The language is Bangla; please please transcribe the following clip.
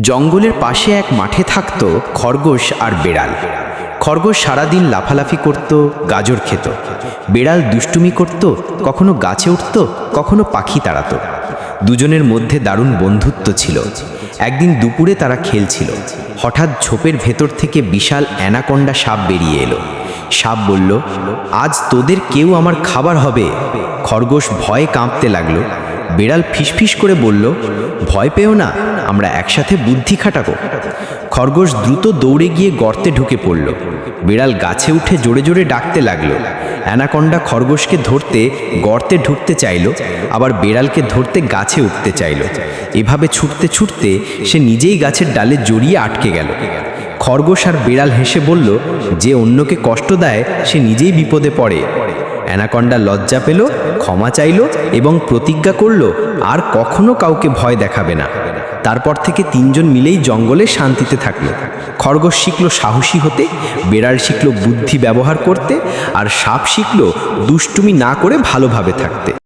জঙ্গলের পাশে এক মাঠে থাকত খরগোশ আর বেড়াল। খরগোশ সারাদিন লাফালাফি করত, গাজর খেত। বেড়াল দুষ্টুমি করত, কখনো গাছে উঠত, কখনো পাখি তাড়াতো। দুজনের মধ্যে দারুণ বন্ধুত্ব ছিল। একদিন দুপুরে তারা খেলছিল। হঠাৎ ঝোপের ভেতর থেকে বিশাল অ্যানাকন্ডা সাপ বেরিয়ে এলো। সাপ বলল, আজ তোদের কেউ আমার খাবার হবে। খরগোশ ভয়ে কাঁপতে লাগল। বেড়াল ফিসফিস করে বলল, ভয় পেও না, আমরা একসাথে বুদ্ধি খাটাবো। খরগোশ দ্রুত দৌড়ে গিয়ে গর্তে ঢুকে পড়ল। বিড়াল গাছে উঠে জোরে জোরে ডাকতে লাগল। অ্যানাকন্ডা খরগোশকে ধরতে গর্তে ঢুকতে চাইলো, আবার বেড়ালকে ধরতে গাছে উঠতে চাইলো। এভাবে ছুটতে ছুটতে সে নিজেই গাছের ডালে জড়িয়ে আটকে গেল। খরগোশ আর বেড়াল হেসে বলল, যে অন্যকে কষ্ট দেয়, সে নিজেই বিপদে পড়ে। অ্যানাকন্ডা লজ্জা পেল, ক্ষমা চাইল এবং প্রতিজ্ঞা করল, আর কখনো কাউকে ভয় দেখাবে না। তারপর থেকে তিনজন মিলেই জঙ্গলে শান্তিতে থাকল। খরগোশ শিখল সাহসী হতে, বেড়াল শিখল বুদ্ধি ব্যবহার করতে, আর সাপ শিখল দুষ্টুমি না করে ভালোভাবে থাকতে।